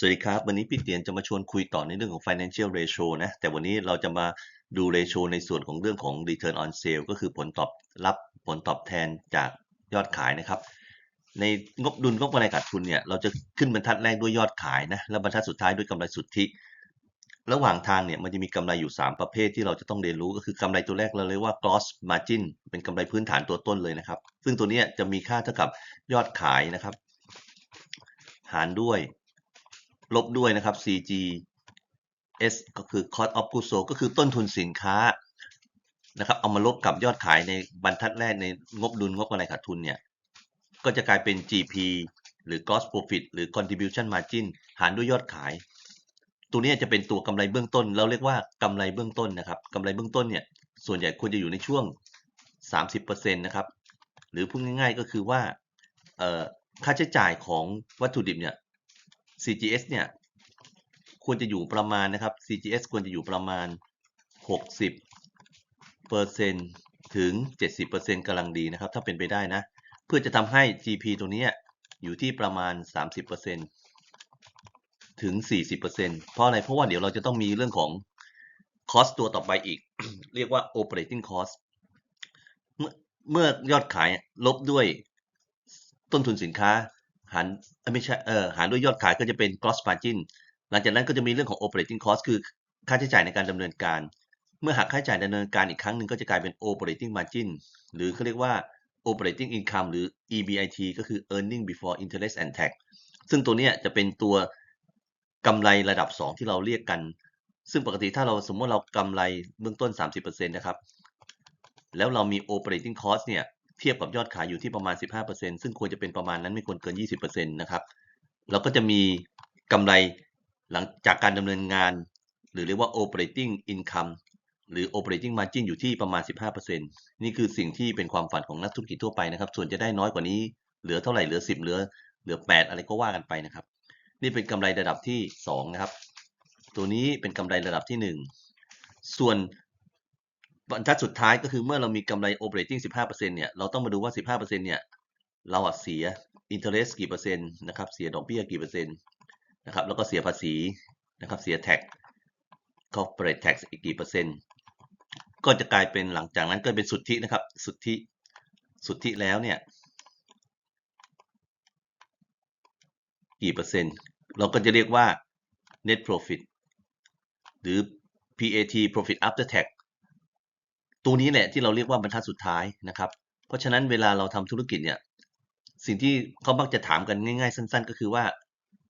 สวัสดีครับ วันนี้พี่เตียนจะมาชวนคุยต่อในเรื่องของ financial ratio นะ แต่วันนี้เราจะมาดู ratio ในส่วนของเรื่องของ return on sale ก็คือผลตอบรับผลตอบแทนจากยอดขายนะครับ ในงบดุลงบกำไรขาดทุนเนี่ย เราจะขึ้นบรรทัดแรกด้วยยอดขายนะ แล้วบรรทัดสุดท้ายด้วยกำไรสุทธิ ระหว่างทางเนี่ยมันจะมีกำไรอยู่ 3 ประเภทที่เราจะต้องเรียนรู้ก็คือกำไรตัวแรกเราเรียกว่า gross margin เป็นกำไรพื้นฐานตัวต้นเลยนะครับ ซึ่งตัวนี้จะมีค่าเท่ากับยอดขายนะครับ หารด้วย ลบด้วยนะครับ CG S ก็คือ cost of goods sold ก็คือต้นทุนสินค้านะครับเอามาลบกับยอดขายในบรรทัดแรกในงบดุลงบกำไรขาดทุนเนี่ย ก็จะกลายเป็น GP หรือ gross profit หรือ contribution margin หารด้วยยอดขาย ตัวนี้จะเป็นตัวกำไรเบื้องต้น เราเรียกว่ากำไรเบื้องต้นนะครับกำไรเบื้องต้นเนี่ย ส่วนใหญ่ควรจะอยู่ในช่วง 30%นะครับ หรือพูดง่าย ๆ ก็คือว่าค่าใช้จ่ายของวัตถุดิบเนี่ย CGS เนี่ยควรจะอยู่ประมาณนะครับ CGS ควรจะอยู่ประมาณ 60เปอร์เซ็นถึง 70เปอร์เซ็นกำลังดีนะครับ ถ้าเป็นไปได้นะ เพื่อจะทำให้ GP ตัวนี้อยู่ที่ประมาณ 30เปอร์เซ็นถึง 40เปอร์เซ็นเพราะอะไร เพราะว่าเดี๋ยวเราจะต้องมีเรื่องของ cost ตัวต่อไปอีก เรียกว่า operating cost เมื่อยอดขายลบด้วยต้นทุนสินค้า หารไม่ใช่เออหารด้วยยอดขายก็จะเป็น gross margin หลังจากนั้นก็จะมีเรื่องของ operating cost คือค่าใช้จ่ายในการดำเนินการ เมื่อหักค่าใช้จ่ายดำเนินการอีกครั้งหนึ่งก็จะกลายเป็น operating margin หรือเขาเรียกว่า operating income หรือ EBIT ก็คือ earning before interest and tax ซึ่งตัวนี้จะเป็นตัวกำไรระดับ 2 ที่เราเรียกกัน ซึ่งปกติถ้าเราสมมติเรากำไรเบื้องต้น 30%นะครับ แล้วเรามี operating cost เนี่ย เทียบกับยอดขายอยู่ที่ประมาณ 15%ซึ่งควรจะเป็นประมาณนั้นไม่ควรเกิน 20%นะครับเราก็จะมีกำไรหลังจากการดำเนินงาน หรือเรียกว่า operating income หรือ operating margin อยู่ที่ประมาณ 15%นี่คือสิ่งที่เป็นความฝันของนักธุรกิจทั่วไปนะครับ ส่วนจะได้น้อยกว่านี้เหลือเท่าไหร่เหลือ 10 เหลือเหลือ 8 อะไรก็ว่ากันไปนะครับ นี่เป็นกำไรระดับที่ 2 นะครับ ตัวนี้เป็นกำไรระดับที่ 1 ส่วน บรรทัดสุดท้ายก็คือเมื่อเรามีกำไร operating 15%เนี่ย เราต้องมาดูว่า 15%เนี่ย เราเสีย interest กี่เปอร์เซ็นต์นะครับ เสียดอกเบี้ยกี่เปอร์เซ็นต์นะครับ แล้วก็เสียภาษีนะครับ เสีย tax corporate tax อีกกี่เปอร์เซ็นต์ ก็จะกลายเป็นหลังจากนั้นก็เป็นสุทธินะครับ สุทธิ สุทธิแล้วเนี่ย กี่เปอร์เซ็นต์ เราก็จะเรียกว่า net profit หรือ PAT profit after tax ตัวนี้แหละที่เราเรียกว่าบรรทัดสุดท้ายนะครับ เพราะฉะนั้นเวลาเราทำธุรกิจเนี่ยสิ่งที่เขามักจะถามกันง่าย ๆ สั้น ๆ ก็คือว่า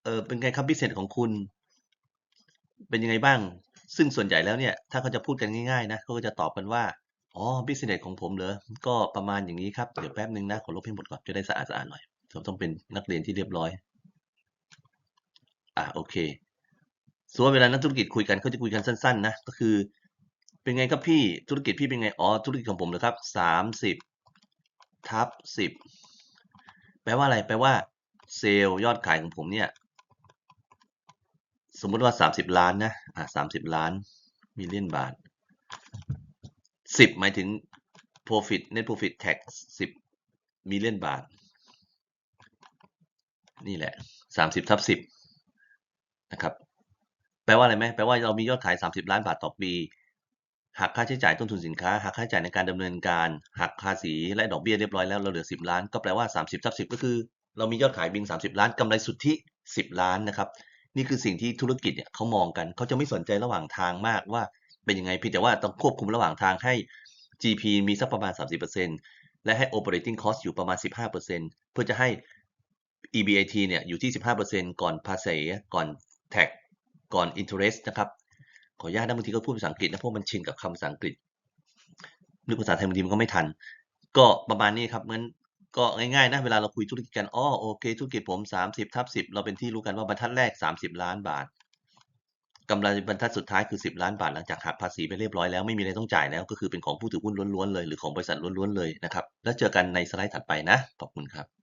เออเป็นไงครับพิเศษของคุณ เป็นยังไงบ้าง ซึ่งส่วนใหญ่แล้วเนี่ย ถ้าเขาจะพูดกันง่ายๆนะเขาก็จะตอบกันว่าอ๋อพิเศษของผมเหรอก็ประมาณอย่างนี้ครับเดี๋ยวแป๊บนึงนะขอลบให้หมดก่อนจะได้สะอาดๆหน่อยเราต้องเป็นนักเรียนที่เรียบร้อยอ่าโอเคส่วนเวลานักธุรกิจคุยกันเขาจะคุยกันสั้น ๆ นะก็คือ เป็นไงครับพี่ธุรกิจพี่เป็นไงอ๋อธุรกิจของผมเลยครับสามสิบทับสิบแปลว่าอะไรแปลว่าเซลล์ยอดขายของผมเนี่ยสมมุติว่าสามสิบล้านนะอ่าสามสิบล้านมิลเลียนบาทสิบหมายถึง profit net profit tax สิบมิลเลียนบาท นี่แหละสามสิบทับสิบนะครับ แปลว่าอะไรไหมแปลว่าเรามียอดขายสามสิบล้านบาทต่อปี หักค่าใช้จ่ายต้นทุนสินค้าหักค่าใช้จ่ายในการดำเนินการ หักภาษีและดอกเบี้ยเรียบร้อยแล้วเราเหลือ 10 ล้าน ก็แปลว่า 30ทับ10 ก็คือ เรามียอดขายบิน 30 ล้านกำไรสุทธิ 10 ล้านนะครับนี่คือสิ่งที่ธุรกิจเนี่ยเขามองกันเขาจะไม่สนใจระหว่างทางมากว่าเป็นยังไงเพียงแต่ว่าต้องควบคุมระหว่างทางให้ GP มีสักประมาณ 30%และให้ operating cost อยู่ประมาณ 15%เพื่อจะให้ EBIT เนี่ยอยู่ที่ 15%ก่อนภาษีก่อน tax ก่อน interest นะครับ ขออนุญาตนะบางทีก็พูดภาษาอังกฤษนะเพราะมันชินกับคำภาษาอังกฤษนึกภาษาไทยบางทีมันก็ไม่ทัน ก็ประมาณนี้ครับเหมือนก็ง่ายๆนะเวลาเราคุยธุรกิจกันอ๋อโอเค ธุรกิจผม 30ทับ10 เราเป็นที่รู้กันว่าบรรทัดแรก 30 ล้านบาทกำไรบรรทัดสุดท้ายคือ 10 ล้านบาทหลังจากหักภาษีไปเรียบร้อยแล้วไม่มีอะไรต้องจ่ายแล้ว ก็คือเป็นของผู้ถือหุ้นล้วนๆเลย หรือของบริษัทล้วนๆเลยนะครับ แล้วเจอกันในสไลด์ถัดไปนะขอบคุณครับ